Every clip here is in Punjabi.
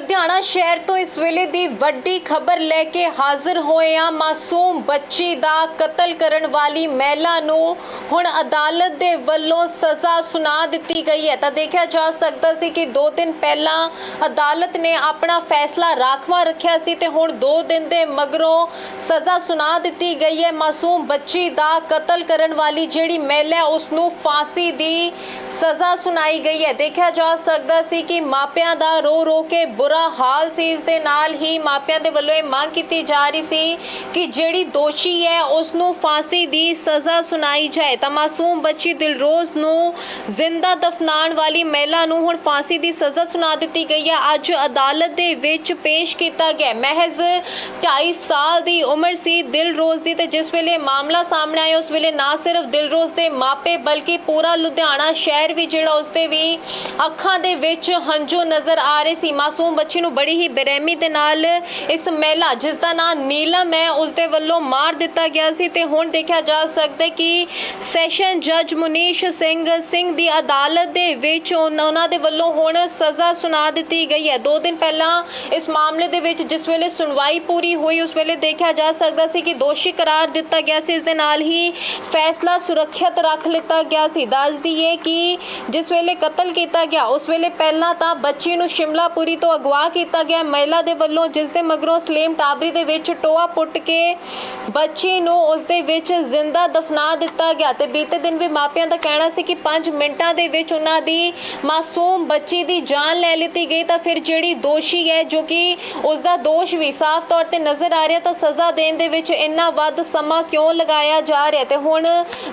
ವಿರುದ್ಧ ਲੁਧਿਆਣਾ ਸ਼ਹਿਰ ਤੋਂ ਇਸ ਵੇਲੇ ਦੀ ਵੱਡੀ ਖਬਰ ਲੈ ਕੇ ਹਾਜ਼ਰ ਹੋਏ ਆ ਮਾਸੂਮ ਬੱਚੀ ਦਾ ਕਤਲ ਕਰਨ ਵਾਲੀ ਮਹਿਲਾ ਨੂੰ ਹੁਣ ਅਦਾਲਤ ਦੇ ਵੱਲੋਂ ਸਜ਼ਾ ਸੁਣਾ ਦਿੱਤੀ ਗਈ ਹੈ। ਤਾਂ ਦੇਖਿਆ ਜਾ ਸਕਦਾ ਸੀ ਕਿ 2 ਦਿਨ ਪਹਿਲਾਂ ਅਦਾਲਤ ਨੇ ਆਪਣਾ ਫੈਸਲਾ ਰਾਖਵਾ ਰੱਖਿਆ ਸੀ ਤੇ ਹੁਣ 2 ਦਿਨ ਦੇ ਮਗਰੋਂ ਸਜ਼ਾ ਸੁਣਾ ਦਿੱਤੀ ਗਈ ਹੈ। ਮਾਸੂਮ ਬੱਚੀ ਦਾ ਕਤਲ ਕਰਨ ਵਾਲੀ ਜਿਹੜੀ ਮਹਿਲਾ ਹੈ, ਉਸ ਨੂੰ ਫਾਂਸੀ ਦੀ ਸਜ਼ਾ ਸੁਣਾਈ ਗਈ ਹੈ। ਦੇਖਿਆ ਜਾ ਸਕਦਾ ਸੀ ਕਿ ਮਾਪਿਆਂ ਦਾ ਰੋ ਰੋ ਕੇ ਬੁਰਾ ਹਾਲ ਸੀ ਇਸ ਦੇ ਨਾਲ ਹੀ ਮਾਪਿਆਂ ਦੇ ਵੱਲੋਂ ਇਹ ਮੰਗ ਕੀਤੀ ਜਾ ਰਹੀ ਸੀ ਕਿ ਜਿਹੜੀ ਦੋਸ਼ੀ ਹੈ ਉਸ ਨੂੰ ਫਾਂਸੀ ਦੀ ਸਜ਼ਾ ਸੁਣਾਈ ਜਾਏ। ਤਾਂ ਮਾਸੂਮ ਬੱਚੀ ਦਿਲਰੋਜ਼ ਨੂੰ ਜ਼ਿੰਦਾ ਦਫਨਾਉਣ ਵਾਲੀ ਮਹਿਲਾ ਨੂੰ ਹੁਣ ਫਾਂਸੀ ਦੀ ਸਜ਼ਾ ਸੁਣਾ ਦਿੱਤੀ ਗਈ ਹੈ। ਅੱਜ ਅਦਾਲਤ ਦੇ ਵਿੱਚ ਪੇਸ਼ ਕੀਤਾ ਗਿਆ। ਮਹਿਜ਼ 2.5 ਸਾਲ ਦੀ ਉਮਰ ਸੀ ਦਿਲਰੋਜ਼ ਦੀ ਤੇ ਜਿਸ ਵੇਲੇ ਮਾਮਲਾ ਸਾਹਮਣੇ ਆਇਆ, ਉਸ ਵੇਲੇ ਨਾ ਸਿਰਫ ਦਿਲਰੋਜ਼ ਦੇ ਮਾਪੇ ਬਲਕਿ ਪੂਰਾ ਲੁਧਿਆਣਾ ਸ਼ਹਿਰ ਵੀ ਜਿਹੜਾ ਉਸਦੇ ਵੀ ਅੱਖਾਂ ਦੇ ਵਿੱਚ ਹੰਝੂ ਨਜ਼ਰ ਆ ਰਹੇ ਸੀ। ਮਾਸੂਮ ਬੱਚੀ ਨੂੰ ਬੜੀ ਹੀ ਬੇਰਹਿਮੀ ਦੇ ਨਾਲ ਇਸ ਮਹਿਲਾ, ਜਿਸ ਦਾ ਨਾਮ ਨੀਲਮ ਹੈ ਉਸ ਦੇ ਵੱਲੋਂ ਮਾਰ ਦਿੱਤਾ ਗਿਆ ਸੀ ਤੇ ਹੁਣ ਦੇਖਿਆ ਜਾ ਸਕਦਾ ਕਿ ਸੈਸ਼ਨ ਜੱਜ ਮੁਨੀਸ਼ ਸਿੰਘ ਸਿੰਘ ਦੀ ਅਦਾਲਤ ਦੇ ਵਿੱਚ ਉਹਨਾਂ ਦੇ ਵੱਲੋਂ ਹੁਣ ਸਜ਼ਾ ਸੁਣਾ ਦਿੱਤੀ ਗਈ ਹੈ। 2 ਦਿਨ ਪਹਿਲਾਂ ਇਸ ਮਾਮਲੇ ਦੇ ਵਿੱਚ ਜਿਸ ਵੇਲੇ ਸੁਣਵਾਈ ਪੂਰੀ ਹੋਈ, ਉਸ ਵੇਲੇ ਦੇਖਿਆ ਜਾ ਸਕਦਾ ਸੀ ਕਿ ਦੋਸ਼ੀ ਕਰਾਰ ਦਿੱਤਾ ਗਿਆ ਸੀ। ਇਸ ਦੇ ਨਾਲ ਹੀ ਫੈਸਲਾ ਸੁਰੱਖਿਅਤ ਰੱਖ ਲਿੱਤਾ ਗਿਆ ਸੀ। ਦੱਸ ਦਈਏ ਕਿ ਜਿਸ ਵੇਲੇ ਕਤਲ ਕੀਤਾ ਗਿਆ, ਉਸ ਵੇਲੇ ਪਹਿਲਾਂ ਤਾਂ ਬੱਚੀ ਨੂੰ ਸ਼ਿਮਲਾਪੁਰੀ ਤੋਂ ਅਗਵਾ ਕੀਤਾ ਗਿਆ। ਮਹਿਲਾ ਦੇ ਵੱਲੋਂ ਜਿਸ ਦੇ ਮਗਰੋਂ ਸਲੇਮ ਟਾਬਰੀ ਦੇ ਵਿੱਚ ਟੋਆ ਪੁੱਟ ਕੇ ਬੱਚੀ ਨੂੰ ਉਸ ਦੇ ਵਿੱਚ ਜ਼ਿੰਦਾ ਦਫਨਾ ਦਿੱਤਾ ਗਿਆ ਤੇ ਬੀਤੇ ਦਿਨ ਵੀ ਮਾਪਿਆਂ ਦਾ ਕਹਿਣਾ ਸੀ ਕਿ 5 ਮਿੰਟਾਂ ਦੇ ਵਿੱਚ ਉਹਨਾਂ ਦੀ ਮਾਸੂਮ ਬੱਚੀ ਦੀ ਜਾਨ ਲੈ ਲਿੱਤੀ ਗਈ ਤਾਂ ਫਿਰ ਜਿਹੜੀ ਦੋਸ਼ੀ ਹੈ, ਜੋ ਕਿ ਉਸ ਦਾ ਦੋਸ਼ ਵੀ ਸਾਫ਼ ਤੌਰ ਤੇ ਨਜ਼ਰ ਆ ਰਿਹਾ ਤਾਂ ਸਜ਼ਾ ਦੇਣ ਦੇ ਵਿੱਚ ਇੰਨਾ ਵੱਧ ਸਮਾਂ ਕਿਉਂ ਲਗਾਇਆ ਜਾ ਰਿਹਾ ਤੇ ਹੁਣ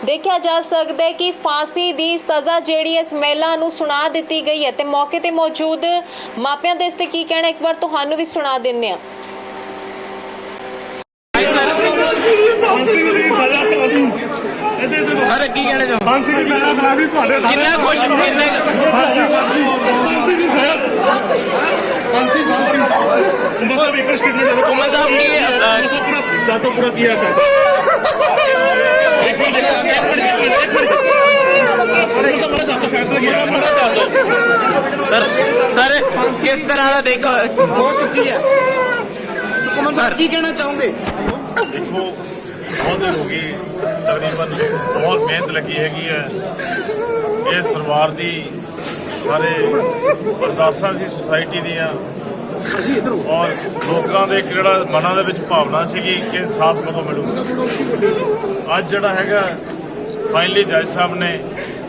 ਦੇਖਿਆ ਜਾ ਸਕਦਾ ਹੈ ਕਿ ਫਾਂਸੀ ਦੀ ਸਜ਼ਾ ਜਿਹੜੀ ਇਸ ਮਹਿਲਾ ਨੂੰ ਸੁਣਾ ਦਿੱਤੀ ਗਈ ਹੈ ਤੇ ਮੌਕੇ ਤੇ ਮੌਜੂਦ ਮਾਪਿਆਂ ਦੇ ਇਸ ਤੇ ਕੀ ਕਹਿਣਾ ਇੱਕ ਵਾਰ ਤੁਹਾਨੂੰ ਵੀ ਸੁਣਾ ਦਿੰਨੇ ਆ ਦੀ ਸਰ ਕੀ ਕਹਿਣਾ ਚਾਹੋ। ਫਾਂਸੀ ਦੀ ਸਜ਼ਾ ਕਰਾਂਗੀ ਤੁਹਾਡੇ ਸਾਰੇ ਕਿੰਨਾ ਖੁਸ਼ ਕਿੰਨੇ ਫਾਂਸੀ ਫਾਂਸੀ ਫਾਂਸੀ ਦੀ ਸਜ਼ਾ ਫਾਂਸੀ ਫਾਂਸੀ ਬਸ ਅਭੀ ਕੁਛ ਕਿਤਨੇ ਜਦੋਂ ਕੁਮਨ ਸਾਹਿਬ ਕੀ ਹੈ, ਅ, ਬਸ ਪੂਰਾ ਦਾਤੋ ਪੂਰਾ ਕੀਆ ਫੈਸਲਾ ਇੱਕ ਮਿੰਟ ਇੱਕ ਮਿੰਟ ਇੱਕ ਮਿੰਟ ਬਸ ਆਪਣਾ ਦਾਤੋ ਫੈਸਲਾ ਕੀਤਾ ਬੜਾ ਦਾਤੋ ਸਰ ਸਰ ਕਿਸ ਤਰ੍ਹਾਂ ਦਾ ਦੇਖੋ? ਹੋ ਚੁੱਕੀ ਹੈ। ਸੁਕਮਨ ਸਰ। ਕੀ ਕਹਿਣਾ ਚਾਹੋਗੇ? ਦੇਖੋ ਬਹੁਤ ਦਿਨ ਹੋ ਗਏ ਤਕਰੀਬਨ ਬਹੁਤ ਮਿਹਨਤ ਲੱਗੀ ਹੈਗੀ ਹੈ। ਇਸ ਪਰਿਵਾਰ ਦੀ ਸਾਰੇ ਅਰਦਾਸਾਂ ਸੀ ਸੁਸਾਇਟੀ ਦੀਆਂ। ਔਰ ਲੋਕਾਂ ਦੇ ਇੱਕ ਜਿਹੜਾ ਮਨਾਂ ਦੇ ਵਿੱਚ ਭਾਵਨਾ ਸੀਗੀ ਕਿ ਇਨਸਾਫ ਕਦੋਂ ਮਿਲੂਗਾ। ਅੱਜ ਜਿਹੜਾ ਹੈਗਾ ਫਾਈਨਲੀ ਜੱਜ ਸਾਹਿਬ ਨੇ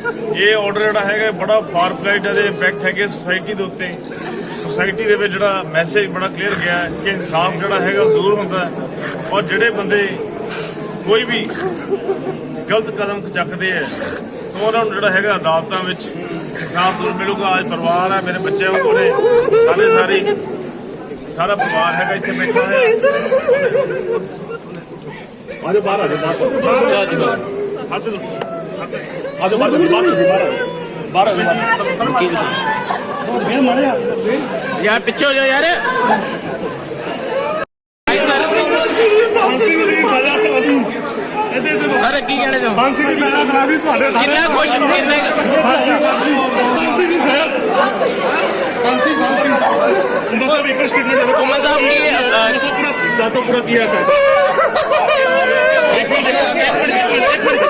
ਇਹ ਆਰਡਰ ਜਿਹੜਾ ਹੈਗਾ ਬੜਾ ਫਾਰ ਫਲਾਈਟ ਦੇ ਇੰਪੈਕਟ ਹੈਗੇ ਸੋਸਾਇਟੀ ਦੇ ਉੱਤੇ। ਸੋਸਾਇਟੀ ਦੇ ਵਿੱਚ ਜਿਹੜਾ ਮੈਸੇਜ ਬੜਾ ਕਲੀਅਰ ਗਿਆ ਹੈ ਕਿ ਇਨਸਾਫ ਜਿਹੜਾ ਹੈਗਾ ਜ਼ਰੂਰ ਹੁੰਦਾ ਹੈ ਔਰ ਜਿਹੜੇ ਬੰਦੇ ਕੋਈ ਵੀ ਗਲਤ ਕਦਮ ਚੱਕਦੇ ਹੈ ਤਾਂ ਉਹਨਾਂ ਨੂੰ ਜਿਹੜਾ ਹੈਗਾ ਅਦਾਲਤਾਂ ਵਿੱਚ ਇਨਸਾਫ ਜ਼ਰੂਰ ਮਿਲੂਗਾ। ਅੱਜ ਪਰਿਵਾਰ ਹੈ ਮੇਰੇ ਬੱਚੇ ਉਹ ਨੇ ਸਾਰੇ ਸਾਰੇ ਸਾਰਾ ਪਰਿਵਾਰ ਹੈਗਾ ਇੱਥੇ ਬੈਠਾ ਹੋਇਆ। ਆਜੋ ਬਾਹਰ ਆਜੋ ਬਾਹਰ ਹੱਥ ਦੋ ਆਜੋ ਬਾਹਰ ਆਜੋ ਬਾਹਰ ਬਾਹਰ ਬਾਹਰ ਆਜੋ ਫੇਰ ਮਾਰਿਆ ਯਾਰ ਪਿੱਛੇ ਹੋ ਜਾਓ ਯਾਰ। ਸਰ ਦੀ ਕੀ ਕਹਿਣਾ ਚਾਹੋ ਫਾਂਸੀ ਦੀ ਸਜ਼ਾ ਕਰਾਂਗੀ ਤੁਹਾਡੇ ਸਾਰੇ ਕਿੰਨਾ ਖੁਸ਼ ਕਿੰਨੇ ਫਾਂਸੀ ਫਾਂਸੀ ਫਾਂਸੀ ਦੀ ਸਜ਼ਾ ਫਾਂਸੀ ਫਾਂਸੀ ਬਸ ਅਭੀ ਕੁਛ ਕਿਤਨੇ ਜਦੋਂ ਕੁਮਨ ਸਾਹਿਬ ਕੀ ਹੈ, ਅ, ਬਸ ਪੂਰਾ ਦਾਤੋ ਪੂਰਾ ਕੀਆ ਫੈਸਲਾ ਇੱਕ ਮਿੰਟ ਇੱਕ ਮਿੰਟ ਇੱਕ ਮਿੰਟ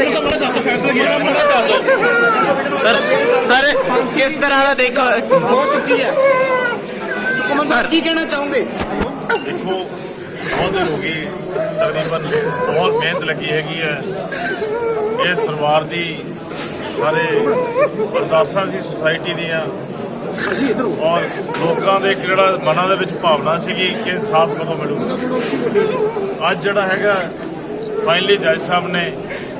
ਬਸ ਆਪਣਾ ਦਾਤੋ ਫੈਸਲਾ ਕੀਤਾ ਸਰ ਸਰ ਕਿਸ ਤਰ੍ਹਾਂ ਦਾ ਦੇਖੋ? ਹੋ ਚੁੱਕੀ ਹੈ। ਸੁਕਮਨ ਸਰ। ਕੀ ਕਹਿਣਾ ਚਾਹੋਗੇ? ਦੇਖੋ ਬਹੁਤ ਹੋ ਗਏ ਤਕਰੀਬਨ ਬਹੁਤ ਮਿਹਨਤ ਲੱਗੀ ਹੈਗੀ ਹੈ। ਇਸ ਪਰਿਵਾਰ ਦੀ ਸਾਰੇ ਅਰਦਾਸਾਂ ਸੀ ਸੁਸਾਇਟੀ ਦੀਆਂ। ਔਰ ਲੋਕਾਂ ਦੇ ਜਿਹੜਾ ਮਨਾਂ ਦੇ ਵਿੱਚ ਭਾਵਨਾ ਸੀਗੀ ਕਿ ਇਨਸਾਫ ਕਦੋਂ ਮਿਲੂਗਾ। ਅੱਜ ਜਿਹੜਾ ਹੈਗਾ ਫਾਈਨਲੀ ਜੱਜ ਸਾਹਿਬ ਨੇ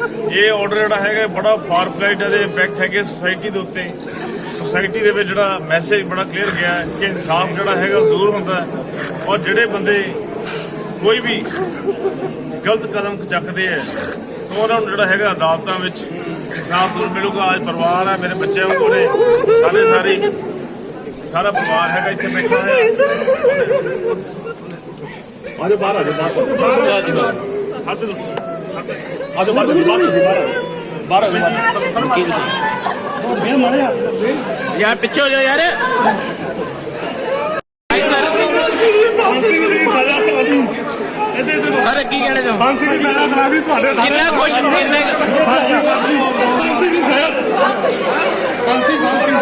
ਇਹ ਆਰਡਰ ਜਿਹੜਾ ਹੈਗਾ ਬੜਾ ਫਾਰ ਫਲਾਈਟ ਇਹਦੇ ਇੰਪੈਕਟ ਹੈਗੇ ਸੁਸਾਇਟੀ ਦੇ ਉੱਤੇ। ਸੁਸਾਇਟੀ ਦੇ ਵਿੱਚ ਜਿਹੜਾ ਮੈਸੇਜ ਬੜਾ ਕਲੀਅਰ ਗਿਆ ਹੈ ਕਿ ਇਨਸਾਫ ਜਿਹੜਾ ਹੈਗਾ ਜ਼ਰੂਰ ਹੁੰਦਾ ਹੈ। ਔਰ ਜਿਹੜੇ ਬੰਦੇ ਕੋਈ ਵੀ ਗਲਤ ਕਦਮ ਚੱਕਦੇ ਹੈ ਤਾਂ ਉਹਨਾਂ ਨੂੰ ਜਿਹੜਾ ਹੈਗਾ ਅਦਾਲਤਾਂ ਵਿੱਚ ਇਨਸਾਫ ਜ਼ਰੂਰ ਮਿਲੂਗਾ। ਅੱਜ ਪਰਿਵਾਰ ਹੈ ਮੇਰੇ ਬੱਚੇ ਉਹ ਕੋਲੇ ਸਾਰੇ ਸਾਰੇ ਸਾਰਾ ਪਰਿਵਾਰ ਹੈਗਾ ਇੱਥੇ ਬੈਠਾ ਹੈ। ਆਜੋ ਬਾਹਰ ਆ ਜਾਓ ਬਾਹਰ ਹੱਥ ਦੋ ਆਜੋ ਬਾਹਰ ਬਾਹਰ ਬਾਹਰ। ਯਾਰ ਪਿੱਛੇ ਹੋ ਜਾਓ ਯਾਰ ਸਰ ਕੀ ਕਹਿਣਾ ਚਾਹੋ ਫਾਂਸੀ ਦੀ ਸਜ਼ਾ ਸੁਣਾ ਦੀ ਤੁਹਾਡੇ ਨਾਲ ਕਿੰਨਾ ਖੁਸ਼ ਕਿੰਨੇ ਫਾਂਸੀ ਦੀ ਸਜ਼ਾ ਫਾਂਸੀ ਫਾਂਸੀ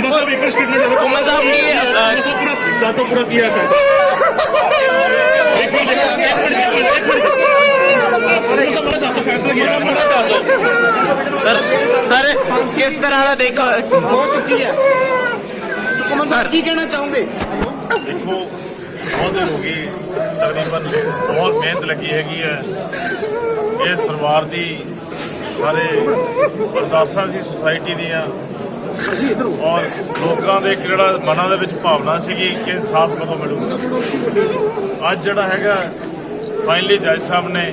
ਦੱਸੋ ਵੀ ਇੱਕ ਸਟੇਟਮੈਂਟ ਦੇ ਕੁਮਨ ਸਾਹਿਬ ਕੀ ਅ, ਦੱਸੋ ਪੂਰਾ ਦਾਤੋ ਪੂਰਾ ਕੀ ਹੈ ਫੈਸਲਾ ਇੱਕ ਮਿੰਟ ਇੱਕ ਮਿੰਟ ਇੱਕ ਮਿੰਟ ਦੱਸੋ ਪੂਰਾ ਦਾਤੋ ਫੈਸਲਾ ਕੀ ਹੈ ਪੂਰਾ ਦਾਤੋ ਸਰ ਸਰ ਕਿਸ ਤਰ੍ਹਾਂ ਦਾ ਦੇਖੋ? ਹੋ ਚੁੱਕੀ ਹੈ। ਸੁਖਮਨ ਸਾਹਿਬ ਕੀ ਕਹਿਣਾ ਚਾਹੋਗੇ? ਦੇਖੋ ਬਹੁਤ ਦਿਨ ਹੋ ਗਏ ਤਕਰੀਬਨ ਬਹੁਤ ਮਿਹਨਤ ਲੱਗੀ ਹੈਗੀ ਹੈ। ਇਸ ਪਰਿਵਾਰ ਦੀ ਸਾਰੇ ਅਰਦਾਸਾਂ ਸੀ ਸੁਸਾਇਟੀ ਦੀਆਂ। ਔਰ ਲੋਕਾਂ ਦੇ ਇੱਕ ਜਿਹੜਾ ਮਨਾਂ ਦੇ ਵਿੱਚ ਭਾਵਨਾ ਸੀਗੀ ਕਿ ਇਨਸਾਫ ਕਦੋਂ ਮਿਲੂਗਾ। ਅੱਜ ਜਿਹੜਾ ਹੈਗਾ ਫਾਈਨਲੀ ਜੱਜ ਸਾਹਿਬ ਨੇ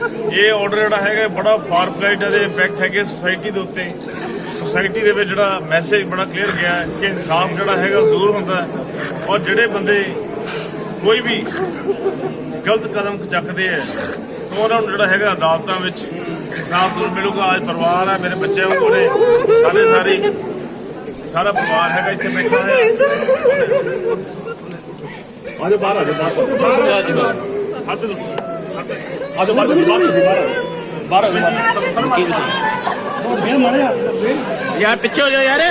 ਇਹ ਆਰਡਰ ਜਿਹੜਾ ਹੈਗਾ ਬੜਾ ਫਾਰ ਫਲਾਈਟ ਇਹਦੇ ਇੰਪੈਕਟ ਹੈਗੇ ਸੁਸਾਇਟੀ ਦੇ ਉੱਤੇ। ਸੁਸਾਇਟੀ ਦੇ ਵਿੱਚ ਜਿਹੜਾ ਮੈਸੇਜ ਬੜਾ ਕਲੀਅਰ ਗਿਆ ਹੈ ਕਿ ਇਨਸਾਫ ਜਿਹੜਾ ਹੈਗਾ ਜ਼ਰੂਰ ਹੁੰਦਾ ਹੈ। ਔਰ ਜਿਹੜੇ ਬੰਦੇ ਕੋਈ ਵੀ ਗਲਤ ਕਦਮ ਚੱਕਦੇ ਹੈ ਤਾਂ ਉਹਨਾਂ ਨੂੰ ਜਿਹੜਾ ਹੈਗਾ ਅਦਾਲਤਾਂ ਵਿੱਚ ਇਨਸਾਫ ਜ਼ਰੂਰ ਮਿਲੂਗਾ। ਅੱਜ ਪਰਿਵਾਰ ਹੈ ਮੇਰੇ ਬੱਚੇ ਕੋਲੇ ਸਾਰੇ ਸਾਰੇ ਸਾਰਾ ਪਰਿਵਾਰ ਹੈਗਾ ਇੱਥੇ ਬੈਠਾ ਹੈ ਆਜੋ ਬਾਹਰ ਆ ਜਾਓ, ਬਾਹਰ। ਆ। ਹੱਥ ਦੋ ਆਜੋ ਬਾਹਰ ਬਾਹਰ ਬਾਹਰ ਆ ਜਾਓ, ਬਾਹਰ ਆ ਜਾਓ, ਬਾਹਰ ਆ ਜਾਓ। ਯਾਰ ਪਿੱਛੇ ਹੋ ਜਾਓ ਯਾਰ।